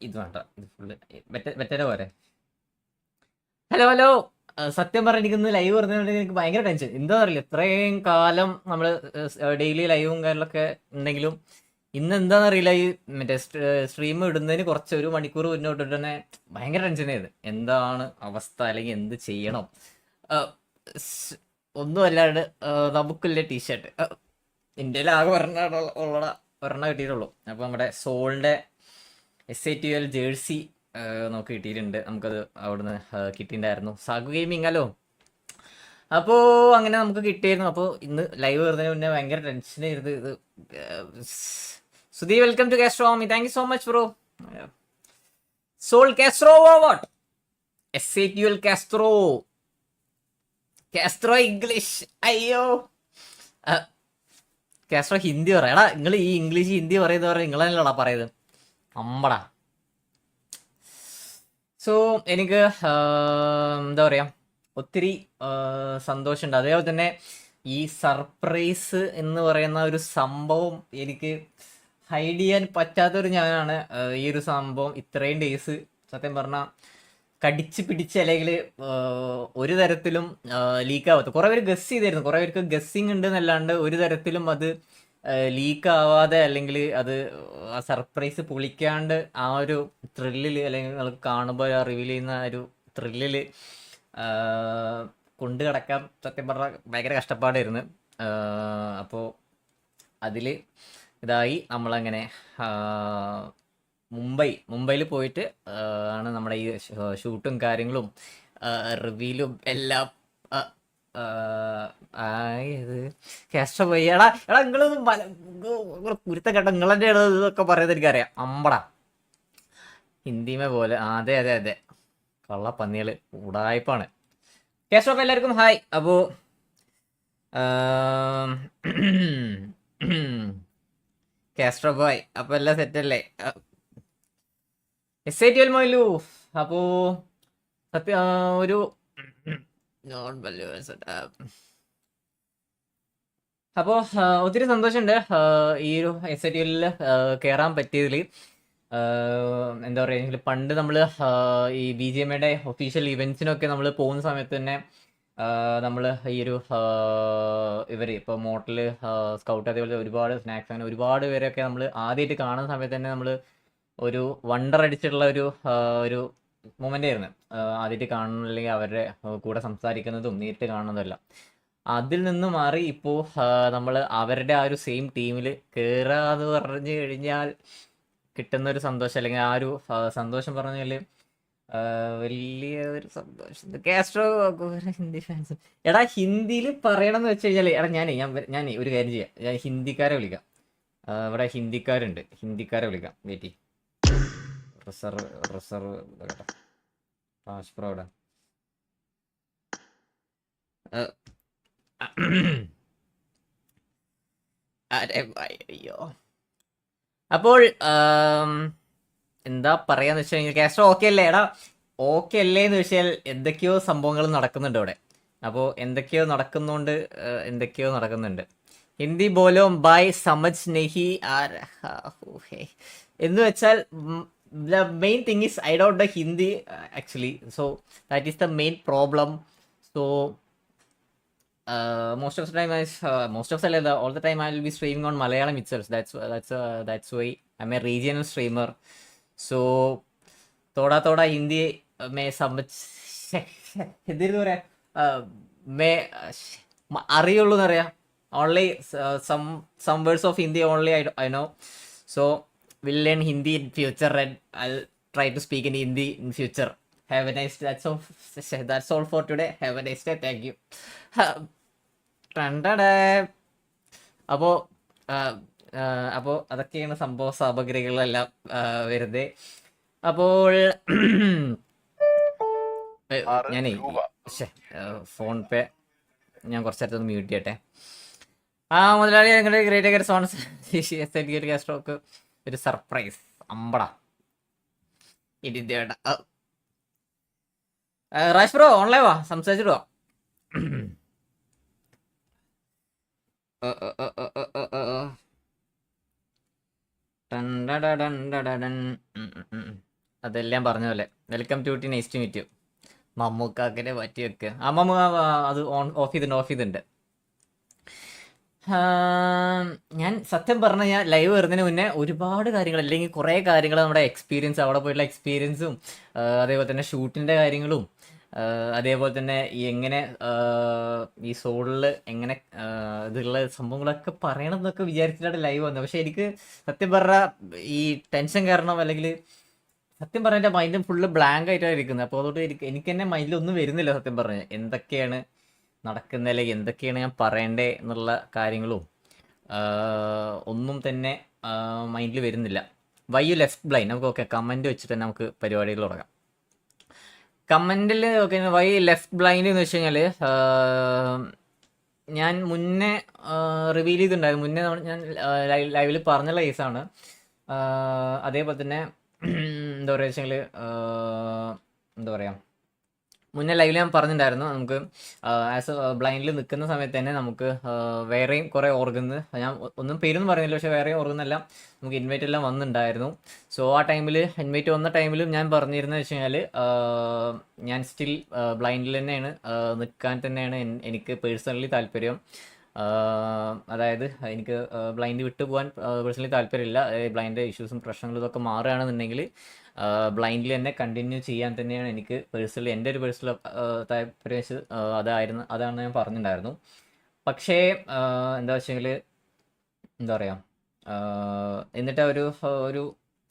ഇത് വേണ്ട ഇത് ഫുള്ള് വെറ്റര പോരെ ഹലോ ഹലോ സത്യം പറഞ്ഞ എനിക്കിന്ന് ലൈവ് പറഞ്ഞുകൊണ്ട് എനിക്ക് ഭയങ്കര ടെൻഷൻ എന്താ അറിയില്ല. ഇത്രയും കാലം നമ്മൾ ഡെയിലി ലൈവും കാര്യങ്ങളൊക്കെ ഉണ്ടെങ്കിലും ഇന്ന് എന്താണെന്നറിയില്ല ഈ മറ്റേ സ്ട്രീം ഇടുന്നതിന് കുറച്ച് ഒരു മണിക്കൂർ മുന്നോട്ട് തന്നെ ഭയങ്കര ടെൻഷൻ ചെയ്ത് എന്താണ് അവസ്ഥ? അല്ലെങ്കിൽ എന്ത് ചെയ്യണം? ഒന്നും അല്ലാണ്ട് നമുക്കില്ല ടീഷർട്ട് ഇന്ത്യയിൽ ആകെ ഒരെണ്ണ ഉള്ള ഒരെണ്ണ കിട്ടിയിട്ടുള്ളൂ. അപ്പോൾ നമ്മുടെ സോളിന്റെ S I T L jersey നമുക്ക് കിട്ടിയിട്ടുണ്ട്. നമുക്കത് അവിടുന്ന് കിട്ടിയിട്ടുണ്ടായിരുന്നു. സാഗു ഗെയിമിങ് അല്ലോ? അപ്പോൾ അങ്ങനെ നമുക്ക് കിട്ടിയിരുന്നു. അപ്പോൾ ഇന്ന് ലൈവ് വരുന്നതിന് മുന്നേ ഭയങ്കര ടെൻഷൻ ആയിരുന്നു ഇത്. Sudhi welcome to കാസ്ട്രോമി thank you so much bro Soul Castro what S I T L Castro Castro English അയ്യോ. കാസ്ട്രോ ഹിന്ദി പറയാം എടാ നിങ്ങൾ ഈ ഇംഗ്ലീഷ് ഹിന്ദി പറയുന്നത് പറയാം നിങ്ങളല്ലടാ പറയുന്നത്. അമ്പടാ. സോ എനിക്ക് എന്താ പറയുക ഒത്തിരി സന്തോഷമുണ്ട്. അതേപോലെ തന്നെ ഈ സർപ്രൈസ് എന്ന് പറയുന്ന ഒരു സംഭവം എനിക്ക് ഹൈഡ് ചെയ്യാൻ പറ്റാത്തൊരു ഞാനാണ്. ഈ ഒരു സംഭവം ഇത്രയും ഡേയ്സ് സത്യം പറഞ്ഞാൽ കടിച്ച് പിടിച്ച് അല്ലെങ്കിൽ ഒരു തരത്തിലും ലീക്ക് ആവാത്ത. കുറേ പേര് ഗസ് ചെയ്തായിരുന്നു കുറേ പേർക്ക് ഗസ്സിങ് ഉണ്ട് എന്നല്ലാണ്ട് ഒരു തരത്തിലും അത് ലീക്ക് ആവാതെ അല്ലെങ്കിൽ അത് സർപ്രൈസ് പൊളിക്കാണ്ട് ആ ഒരു ത്രില്ലിൽ അല്ലെങ്കിൽ നിങ്ങൾക്ക് കാണുമ്പോൾ റിവീൽ ചെയ്യുന്ന ആ ഒരു ത്രില്ലിൽ കൊണ്ടു കിടക്കാൻ സത്യം പറഞ്ഞാൽ ഭയങ്കര കഷ്ടപ്പാടായിരുന്നു. അപ്പോൾ അതിൽ ഇതായി നമ്മളങ്ങനെ മുംബൈ മുംബൈയിൽ പോയിട്ട് ആണ് നമ്മുടെ ഈ ഷൂട്ടും കാര്യങ്ങളും റിവീലും എല്ലാം ആ, ആ, എടാ എടാ നിങ്ങളൊന്നും കുരുത്ത കേട്ടോ. നിങ്ങളെന്റെ ഇതൊക്കെ പറയുന്നത് എനിക്കറിയാം. അമ്പടാ. ഹിന്ദിമേ പോലെ. അതെ അതെ അതെ. കള്ള പന്നികൾ ഉടായ്പാണ്. കേശവ എല്ലാവർക്കും. ഹായ് അപ്പോൾ കാസ്ട്രോ ബോയ് അപ്പൊ എല്ലാം സെറ്റ് അല്ലേ? എസ് ഐ ടി മൊയിലു അപ്പോ സത്യ ഒരു അപ്പോ അപ്പോൾ ഒത്തിരി സന്തോഷമുണ്ട് ഈ ഒരു എസ് ഐ ടി എല്ലിൽ കയറാൻ പറ്റിയതിൽ. എന്താ പറയുക പണ്ട് നമ്മൾ ഈ ബി ജി എമ്മയുടെ ഒഫീഷ്യൽ ഇവൻസിനൊക്കെ നമ്മൾ പോകുന്ന സമയത്ത് തന്നെ നമ്മൾ ഈ ഒരു ഇവർ ഇപ്പോൾ മോട്ടൽ സ്കൗട്ട് അതേപോലെ ഒരുപാട് സ്നാക്സ് അങ്ങനെ ഒരുപാട് പേരൊക്കെ നമ്മൾ ആദ്യമായിട്ട് കാണുന്ന സമയത്ത് തന്നെ നമ്മൾ ഒരു വണ്ടർ അടിച്ചിട്ടുള്ള ഒരു ഒരു മൊമെന്റ് ആയിരുന്നു. ആദ്യമായിട്ട് കാണുന്ന അല്ലെങ്കിൽ അവരുടെ കൂടെ സംസാരിക്കുന്നതും നേരിട്ട് കാണുന്നതുമെല്ലാം. അതിൽ നിന്ന് മാറി ഇപ്പോൾ നമ്മൾ അവരുടെ ആ ഒരു സെയിം ടീമിൽ കയറാന്ന് പറഞ്ഞു കഴിഞ്ഞാൽ കിട്ടുന്ന ഒരു സന്തോഷം അല്ലെങ്കിൽ ആ ഒരു സന്തോഷം പറഞ്ഞാൽ വലിയ ഒരു സന്തോഷം. കാസ്ട്രോ ഹിന്ദി ഫാൻസ് എടാ ഹിന്ദിയിൽ പറയണം എന്ന് വെച്ച് കഴിഞ്ഞാൽ എടാ ഞാനേ ഞാൻ ഞാനേ ഒരു കാര്യം ചെയ്യാം. ഞാൻ ഹിന്ദിക്കാരെ വിളിക്കാം. ഇവിടെ ഹിന്ദിക്കാരുണ്ട്. ഹിന്ദിക്കാരെ വിളിക്കാം. വെയിറ്റ് റിസർവ് റിസർവ് കേട്ടോ അവിടെ ആ, അരെ ഭയ- അയ്യോ അപ്പോൾ എന്താ പറയാന്ന് വെച്ച് കഴിഞ്ഞാൽ കാസ്റ്റർ ഓക്കെ അല്ലേ? എടാ ഓക്കെ അല്ലേ എന്ന് വെച്ചാൽ എന്തൊക്കെയോ സംഭവങ്ങൾ നടക്കുന്നുണ്ട് ഇവിടെ. അപ്പോൾ എന്തൊക്കെയോ നടക്കുന്നുണ്ട് എന്തൊക്കെയോ നടക്കുന്നുണ്ട്. ഹിന്ദി ബോലോ ബൈ സമജ് നെഹി ആർ എന്ന് വെച്ചാൽ the main thing is I don't the Hindi actually, so that is the main problem. So uh, most of the time I uh, most of the time all the time I will be streaming on Malayalam itself. That's that's uh, that's why I'm a regional streamer. So തോടാ തോടാ Hindi മേ സമജ് എന്തിരുന്നു പറയാ മേ അറിയുള്ളൂ എന്നറിയാം only some some words of Hindi only I I know so will learn Hindi in future and I try to speak in Hindi in future have a nice that's all that's all for today have a nice day thank you അപ്പോൾ അപ്പോൾ അതൊക്കെയാണ് സംഭവ സാമഗ്രികളെല്ലാം വരുന്നത് വെറുതെ അപ്പോൾ ഞാനേ phone പേ ഞാൻ കുറച്ചേരത്തൊന്ന് mute ചെയ്യട്ടെ. ആ മുതലാളി നിങ്ങളുടെ ഗ്രേറ്റ് കയറി സോൺസ് എസ് എൽ ഒരു സർപ്രൈസ് അമ്പട. ഇതിന്റെ റാഷ് ബ്രോ ഓൺലൈൻ വാ. സംസാരിച്ചിടുവാ. അതെല്ലാം പറഞ്ഞ പോലെ. Welcome to T next meet മമ്മൂക്കാക്കിനെ പറ്റി വെക്കുക ആ അത് ഓൺ ഓഫ് ചെയ്തിട്ടുണ്ട് ഓഫ് ചെയ്തിട്ടുണ്ട്. ഞാൻ സത്യം പറഞ്ഞ ഞാൻ ലൈവ് വരുന്നതിന് മുന്നേ ഒരുപാട് കാര്യങ്ങൾ അല്ലെങ്കിൽ കുറേ കാര്യങ്ങൾ നമ്മുടെ എക്സ്പീരിയൻസ് അവിടെ പോയിട്ടുള്ള എക്സ്പീരിയൻസും അതേപോലെ തന്നെ ഷൂട്ടിന്റെ കാര്യങ്ങളും അതേപോലെ തന്നെ ഈ എങ്ങനെ ഈ സോളിൽ എങ്ങനെ ഇതുള്ള സംഭവങ്ങളൊക്കെ പറയണം എന്നൊക്കെ വിചാരിച്ചിട്ടാണ് ലൈവ് വന്നത്. പക്ഷെ എനിക്ക് സത്യം പറഞ്ഞ ഈ ടെൻഷൻ കാരണം അല്ലെങ്കിൽ സത്യം പറഞ്ഞ എന്റെ മൈൻഡും ഫുള്ള് ബ്ലാങ്ക് ആയിട്ടാണ് ഇരിക്കുന്നത്. അപ്പോൾ അതുകൊണ്ട് എനിക്ക് എനിക്ക് തന്നെ മൈൻഡിൽ ഒന്നും വരുന്നില്ല സത്യം പറഞ്ഞാൽ എന്തൊക്കെയാണ് നടക്കുന്ന അല്ലെങ്കിൽ എന്തൊക്കെയാണ് ഞാൻ പറയണ്ടേ എന്നുള്ള കാര്യങ്ങളും ഒന്നും തന്നെ മൈൻഡിൽ വരുന്നില്ല. വൈ യു ലെഫ്റ്റ് ബ്ലൈൻഡ് നമുക്ക് ഓക്കെ കമന്റ് വെച്ചിട്ട് തന്നെ നമുക്ക് പരിപാടികൾ തുടങ്ങാം. കമന്റിൽ ഓക്കെ വൈ ലെഫ്റ്റ് ബ്ലൈൻഡ് എന്ന് വെച്ച് കഴിഞ്ഞാൽ ഞാൻ മുന്നേ റിവീൽ ചെയ്തിട്ടുണ്ടായിരുന്നു. മുന്നേ ഞാൻ ലൈവിൽ പറഞ്ഞുള്ള കേസാണ് അതേപോലെ തന്നെ എന്താ പറയുക വെച്ചെങ്കിൽ എന്താ പറയുക മുന്നേ ലൈവിൽ ഞാൻ പറഞ്ഞിട്ടുണ്ടായിരുന്നു നമുക്ക് ആസ് ബ്ലൈൻഡിൽ നിൽക്കുന്ന സമയത്ത് തന്നെ നമുക്ക് വേറെയും കുറേ ഓർഗന്ന് ഞാൻ ഒന്നും പേരൊന്നും പറയുന്നില്ല പക്ഷേ വേറെയും ഓർഗന്നെല്ലാം നമുക്ക് ഇൻവൈറ്റ് എല്ലാം വന്നിട്ടുണ്ടായിരുന്നു സോ ആ ടൈമിൽ ഇൻവൈറ്റ് വന്ന ടൈമിലും ഞാൻ പറഞ്ഞിരുന്നത് വെച്ച് കഴിഞ്ഞാൽ ഞാൻ സ്റ്റിൽ ബ്ലൈൻഡിൽ തന്നെയാണ് നിൽക്കാൻ തന്നെയാണ് എനിക്ക് പേഴ്സണലി താല്പര്യം. അതായത് എനിക്ക് ബ്ലൈൻഡ് വിട്ടു പോകാൻ പേഴ്സണലി താല്പര്യമില്ല. ബ്ലൈൻഡ് ഇഷ്യൂസും പ്രശ്നങ്ങളും ഇതൊക്കെ മാറുകയാണെന്നുണ്ടെങ്കിൽ ബ്ലൈൻഡിൽ തന്നെ കണ്ടിന്യൂ ചെയ്യാൻ തന്നെയാണ് എനിക്ക് പേഴ്സണലി എന്റെ ഒരു പേഴ്സണൽ താല്പര്യം അതായിരുന്നു അതാണ് ഞാൻ പറഞ്ഞിട്ടുണ്ടായിരുന്നു. പക്ഷേ എന്താ വെച്ചെങ്കിൽ എന്താ പറയുക എന്നിട്ട് ഒരു ഒരു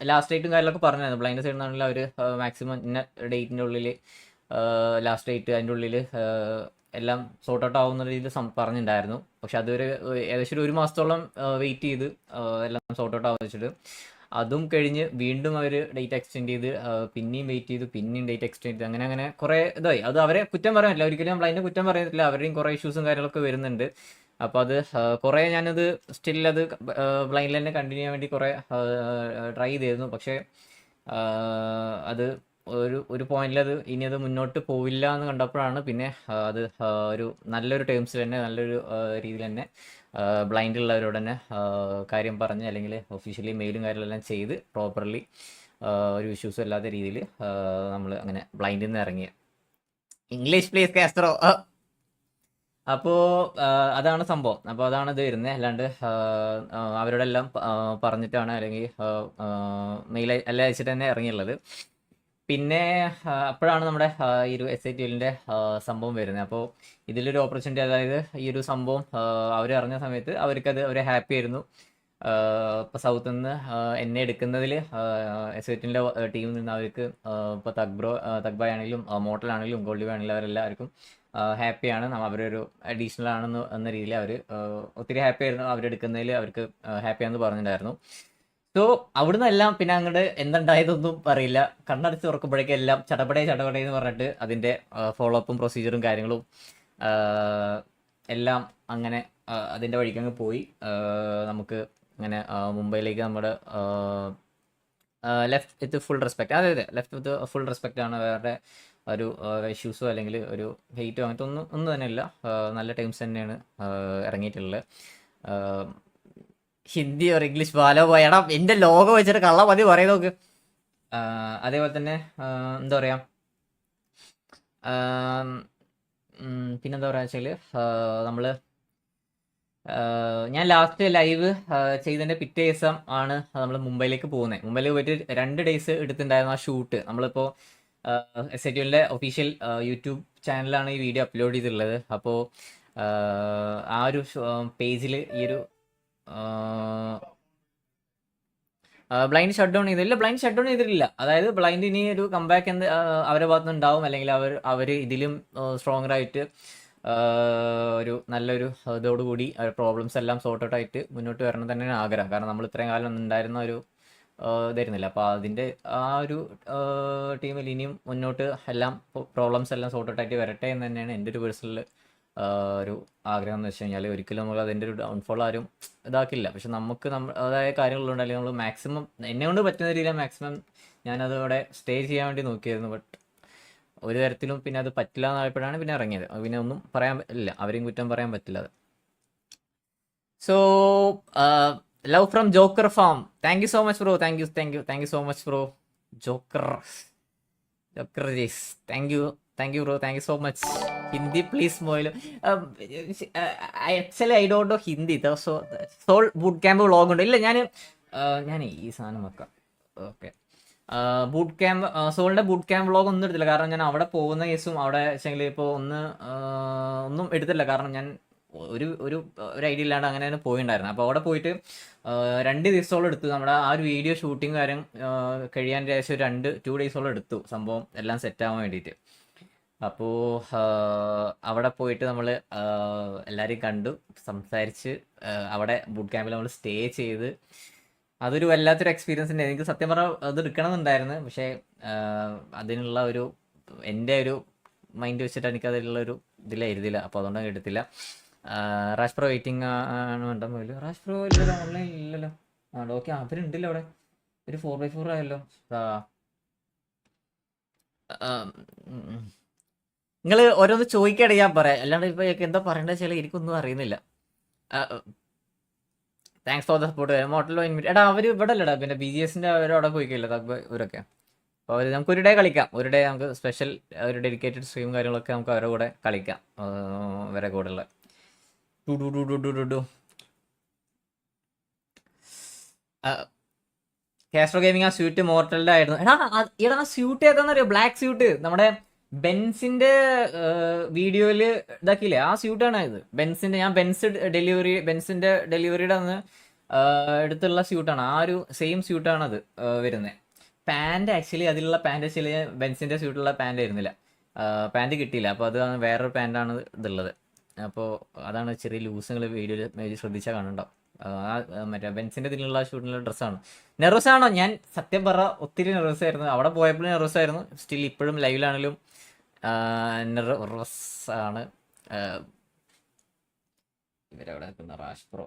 ലാസ്റ്റ് ഡേറ്റും കാര്യങ്ങളൊക്കെ പറഞ്ഞായിരുന്നു ബ്ലൈൻഡ് സൈഡിൽ നിന്നാണെങ്കിൽ അവർ മാക്സിമം ഇന്ന ഡേറ്റിന്റെ ഉള്ളിൽ ലാസ്റ്റ് ഡേറ്റ് അതിന്റെ ഉള്ളിൽ എല്ലാം സോർട്ട് ഔട്ട് ആവുന്ന രീതിയിൽ പറഞ്ഞിട്ടുണ്ടായിരുന്നു പക്ഷെ അതൊരു ഏകദേശം ഒരു മാസത്തോളം വെയിറ്റ് ചെയ്ത് എല്ലാം സോർട്ട് ഔട്ട് ആവാൻ വെച്ചിട്ട് അതും കഴിഞ്ഞ് വീണ്ടും അവർ ഡേറ്റ് എക്സ്റ്റെൻഡ് ചെയ്ത് പിന്നെയും വെയിറ്റ് ചെയ്ത് പിന്നെയും ഡേറ്റ് എക്സ്റ്റെൻഡ് ചെയ്ത്. അങ്ങനെ അങ്ങനെ കുറേ ഇതായി. അത് അവരെ കുറ്റം പറയാൻ പറ്റില്ല ഒരിക്കലും നമ്മൾ കുറ്റം പറയുന്നില്ല. അവരുടെയും കുറേ ഇഷ്യൂസും കാര്യങ്ങളൊക്കെ വരുന്നുണ്ട്. അപ്പോൾ അത് കുറേ ഞാനത് സ്റ്റിൽ അത് ബ്ലൈൻഡിൽ തന്നെ കണ്ടിന്യൂ ചെയ്യാൻ വേണ്ടി കുറേ ട്രൈ ചെയ്തിരുന്നു. പക്ഷേ അത് ഒരു ഒരു പോയിന്റിൽ അത് ഇനി അത് മുന്നോട്ട് പോവില്ല എന്ന് കണ്ടപ്പോഴാണ് പിന്നെ അത് ഒരു നല്ലൊരു ടേംസിൽ തന്നെ നല്ലൊരു രീതിയിൽ തന്നെ ബ്ലൈൻഡ് ഉള്ളവരോട് തന്നെ കാര്യം പറഞ്ഞ് അല്ലെങ്കിൽ ഒഫീഷ്യലി മെയിലും കാര്യങ്ങളെല്ലാം ചെയ്ത് പ്രോപ്പർലി ഒരു ഇഷ്യൂസും ഇല്ലാത്ത രീതിയിൽ നമ്മൾ അങ്ങനെ ബ്ലൈൻഡിൽ നിന്ന് ഇറങ്ങിയ. ഇംഗ്ലീഷ് പ്ലീസ് കാസ്ട്രോ അപ്പോൾ അതാണ് സംഭവം. അപ്പോൾ അതാണ് ഇത് വരുന്നത് അല്ലാണ്ട് അവരോടെല്ലാം പറഞ്ഞിട്ടാണ് അല്ലെങ്കിൽ മെയിൽ എല്ലാം അയച്ചിട്ട് തന്നെ ഇറങ്ങിയുള്ളത്. പിന്നെ അപ്പോഴാണ് നമ്മുടെ ഈ ഒരു എസ് ഐ ടി എല്ലിന്റെ സംഭവം വരുന്നത്. അപ്പോൾ ഇതിലൊരു ഓപ്പർച്യൂണിറ്റി അതായത് ഈ ഒരു സംഭവം അവർ അറിഞ്ഞ സമയത്ത് അവർക്കത് അവർ ഹാപ്പി ആയിരുന്നു. ഇപ്പോൾ സൗത്ത് നിന്ന് എന്നെ എടുക്കുന്നതിൽ എസ് ഐ ടിന്റെ ടീമിൽ നിന്ന് അവർക്ക് ഇപ്പോൾ തഗ്ബ്രോ തഗ്ബായ് ആണെങ്കിലും മോട്ടലാണെങ്കിലും ഗോൾഡ് ആണെങ്കിലും അവരെല്ലാവർക്കും ഹാപ്പിയാണ് അവരൊരു അഡീഷണൽ ആണെന്ന് എന്ന രീതിയിൽ അവർ ഒത്തിരി ഹാപ്പി ആയിരുന്നു അവരെടുക്കുന്നതിൽ അവർക്ക് ഹാപ്പിയാണെന്ന് പറഞ്ഞിട്ടുണ്ടായിരുന്നു. സോ അവിടുന്ന് എല്ലാം പിന്നെ അങ്ങോട്ട് എന്തുണ്ടായതൊന്നും അറിയില്ല. കണ്ണടച്ച് തുറക്കുമ്പോഴേക്കും എല്ലാം ചടപടേ ചടപടേ എന്ന് പറഞ്ഞിട്ട് അതിന്റെ ഫോളോ അപ്പും പ്രൊസീജിയറും കാര്യങ്ങളും എല്ലാം അങ്ങനെ അതിന്റെ വഴിക്ക് അങ്ങ് പോയി. നമുക്ക് അങ്ങനെ മുംബൈയിലേക്ക് നമ്മുടെ ലെഫ്റ്റ് വിത്ത് ഫുൾ റെസ്പെക്ട് അതെ അതെ ലെഫ്റ്റ് വിത്ത് ഫുൾ റെസ്പെക്റ്റ് ആണ്. വേറെ ഒരു ഇഷ്യൂസോ അല്ലെങ്കിൽ ഒരു ഹെയ്റ്റോ അങ്ങനത്തെ ഒന്നും ഒന്നും തന്നെ ഇല്ല. നല്ല ടൈംസ് തന്നെയാണ് ഇറങ്ങിയിട്ടുള്ളത്. ഹിന്ദി ഓർ ഇംഗ്ലീഷ് ബാലോ പോയടാ എന്റെ ലോകം വെച്ചിട്ട് കള്ള മതി. പറയുന്നത് നോക്ക്. അതേപോലെ തന്നെ എന്താ പറയാ? പിന്നെന്താ പറയുക വെച്ചാൽ നമ്മൾ ഞാൻ ലാസ്റ്റ് ലൈവ് ചെയ്തതിന്റെ പിറ്റേ ദിവസം ആണ് നമ്മൾ മുംബൈയിലേക്ക് പോകുന്നത് മുംബൈയിൽ പോയിട്ട് രണ്ട് ഡേയ്സ് എടുത്തിട്ടുണ്ടായിരുന്നു ആ ഷൂട്ട് നമ്മളിപ്പോൾ എസ് ഐ ടിയുടെ ഒഫീഷ്യൽ യൂട്യൂബ് ചാനലാണ് ഈ വീഡിയോ അപ്ലോഡ് ചെയ്തിട്ടുള്ളത്. അപ്പോ ആ ഒരു പേജിൽ ഈ ഒരു ബ്ലൈൻഡ് ഷട്ട് ഡൗൺ ചെയ്തില്ല ബ്ലൈൻഡ് ഷട്ട് ഡൗൺ ചെയ്തിട്ടില്ല. അതായത് ബ്ലൈൻഡ് ഇനി ഒരു കംബാക്ക് എന്ത് അവരെ ഭാഗത്തുനിന്ന് ഭാഗത്ത് ഉണ്ടാവും അല്ലെങ്കിൽ അവർ അവർ ഇതിലും സ്ട്രോങ്ങർ ആയിട്ട് ഒരു നല്ലൊരു ഇതോടുകൂടി പ്രോബ്ലംസ് എല്ലാം സോർട്ട് ഔട്ട് ആയിട്ട് മുന്നോട്ട് വരണം തന്നെയാണ് ആഗ്രഹം. കാരണം നമ്മൾ ഇത്രയും കാലം ഒന്നും ഉണ്ടായിരുന്ന ഒരു ഇതായിരുന്നില്ല. അപ്പോൾ അതിന്റെ ആ ഒരു ടീമിൽ ഇനിയും മുന്നോട്ട് എല്ലാം പ്രോബ്ലംസ് എല്ലാം സോർട്ട് ഔട്ട് ആയിട്ട് വരട്ടെ എന്ന് തന്നെയാണ് എന്റെ ഒരു പേഴ്സണൽ ഒരു ആഗ്രഹം എന്ന് വെച്ച് കഴിഞ്ഞാൽ ഒരിക്കലും നമ്മൾ അതിന്റെ ഒരു ഡൗൺഫോൾ ആരും ഇതാക്കില്ല. പക്ഷെ നമുക്ക് നമ്മൾ അതായ കാര്യങ്ങളുണ്ട്. അല്ലെങ്കിൽ നമ്മൾ മാക്സിമം എന്നെ കൊണ്ട് പറ്റുന്ന രീതിയിൽ മാക്സിമം ഞാനത് അവിടെ സ്റ്റേ ചെയ്യാൻ വേണ്ടി നോക്കിയായിരുന്നു ബട്ട് ഒരു തരത്തിലും പിന്നെ അത് പറ്റില്ല എന്നായപ്പോഴാണ് പിന്നെ ഇറങ്ങിയത്. പിന്നെ ഒന്നും പറയാൻ ഇല്ല. അവരെയും കുറ്റം പറയാൻ പറ്റില്ല അത്. So love from Joker farm thank you so much bro thank you thank you thank you so much bro Joker Joker Jees thank you thank you bro thank you so much Hindi please മോയിലും. Actually I don't know Hindi so Soul boot camp vlog ഉണ്ട്. ഇല്ല ഞാൻ ഞാൻ ഈ സാധനം വെക്കാം. Okay. Boot camp സോളിന്റെ boot camp vlog ഒന്നും എടുത്തില്ല. കാരണം ഞാൻ അവിടെ പോകുന്ന കേസും അവിടെ വെച്ചെങ്കിൽ ഇപ്പോൾ ഒന്ന് ഒന്നും എടുത്തില്ല. കാരണം ഞാൻ ഒരു ഒരു ഒരു ഐഡിയ ഇല്ലാണ്ട് അങ്ങനെ തന്നെ പോയിണ്ടായിരുന്നു. അപ്പോൾ അവിടെ പോയിട്ട് രണ്ട് ദിവസത്തോളം എടുത്തു. നമ്മുടെ ആ ഒരു വീഡിയോ ഷൂട്ടിംഗ് കാര്യം കഴിയാൻ ഏകദേശം രണ്ട് ടു ഡേയ്സോളം എടുത്തു. സംഭവം എല്ലാം സെറ്റ് ആവാൻ വേണ്ടിയിട്ട്. അപ്പോൾ അവിടെ പോയിട്ട് നമ്മൾ എല്ലാവരെയും കണ്ടു സംസാരിച്ച് അവിടെ ബൂട്ട് ക്യാമ്പിൽ നമ്മൾ സ്റ്റേ ചെയ്ത്. അതൊരു വല്ലാത്തൊരു എക്സ്പീരിയൻസ് തന്നെ എനിക്ക് സത്യം പറഞ്ഞാൽ അത് എടുക്കണമെന്നുണ്ടായിരുന്നു. പക്ഷേ ആ, അതിനുള്ള ഒരു എന്റെ ഒരു മൈൻഡ് വെച്ചിട്ട് എനിക്ക് അതിലുള്ള ഒരു ഇതിൽ എഴുതില്ല അപ്പോൾ അതുകൊണ്ട് എടുത്തില്ല. റാഷ് പ്രോ വെയിറ്റിംഗ് ആണ് ഉണ്ടെന്ന് റാഷ് പ്രോ ഇല്ലല്ലോ ഓൺലൈൻ ഇല്ലല്ലോ. ആ ഓക്കെ അവരുണ്ടല്ലോ അവിടെ. ഒരു ഫോർ ബൈ ഫോർ ആയല്ലോ. നിങ്ങൾ ഓരോന്ന് ചോദിക്കണേ ഞാൻ പറയാം. അല്ലാണ്ട് ഇപ്പൊ എന്താ പറയണ്ടത് വെച്ചാൽ എനിക്കൊന്നും അറിയുന്നില്ല. താങ്ക്സ് ഫോർ ദ സപ്പോർട്ട് മോട്ടലോ ഇൻവിറ്റ് എടാ അവർ ഇവിടെ അല്ലടാ പിന്നെ ബി ജി എസിന്റെ അവരവിടെ പോയിക്കില്ല ഇവരൊക്കെ. അപ്പോൾ അവർ നമുക്ക് ഒരു ഡേ കളിക്കാം. ഒരു ഡേ നമുക്ക് സ്പെഷ്യൽ ഒരു ഡെഡിക്കേറ്റഡ് സ്ട്രീം കാര്യങ്ങളൊക്കെ നമുക്ക് അവരുടെ കൂടെ കളിക്കാം. അവരെ കൂടെ ഉള്ള two two two two two two Castro gaming ആ സ്യൂട്ട് മോർട്ടലിന്റെ ആയിരുന്നു. എടാ എടാ ആ സ്യൂട്ട് ഏതാണെന്നറിയോ ബ്ലാക്ക് സ്യൂട്ട് നമ്മുടെ ബെൻസിന്റെ വീഡിയോയിൽ ഇതാക്കിയില്ലേ? ആ സ്യൂട്ടാണ് ഇത്. ബെൻസിന്റെ ഞാൻ ബെൻസ് ഡെലിവറി ബെൻസിന്റെ ഡെലിവറിയുടെ അന്ന് എടുത്തുള്ള സ്യൂട്ടാണ്. ആ ഒരു സെയിം സ്യൂട്ടാണ് അത് വരുന്നത് പാന്റ് ആക്ച്വലി അതിലുള്ള പാന്റ് ആക്ച്വലി ബെൻസിന്റെ സ്യൂട്ടുള്ള പാന്റ് ആയിരുന്നില്ല. പാന്റ് കിട്ടിയില്ല. അപ്പോൾ അത് വേറൊരു പാന്റാണ് ഇതുള്ളത്. അപ്പോൾ അതാണ് ചെറിയ ലൂസുകൾ വീഡിയോയിൽ ശ്രദ്ധിച്ചാൽ കാണുന്നുണ്ടാവും. മറ്റേ ബെൻസിന്റെ ഇതിലുള്ള ഷൂട്ടിനുള്ള ഡ്രസ്സാണ്. നെർവസ് ആണോ ഞാൻ സത്യം പറ ഒത്തിരി നെർവസ് ആയിരുന്നു അവിടെ പോയപ്പോഴും നെർവസ് ആയിരുന്നു സ്റ്റിൽ ഇപ്പോഴും ലൈവിലാണെങ്കിലും ആണ് ഇവരവിടെ നിൽക്കുന്ന റാഷ് പ്രോ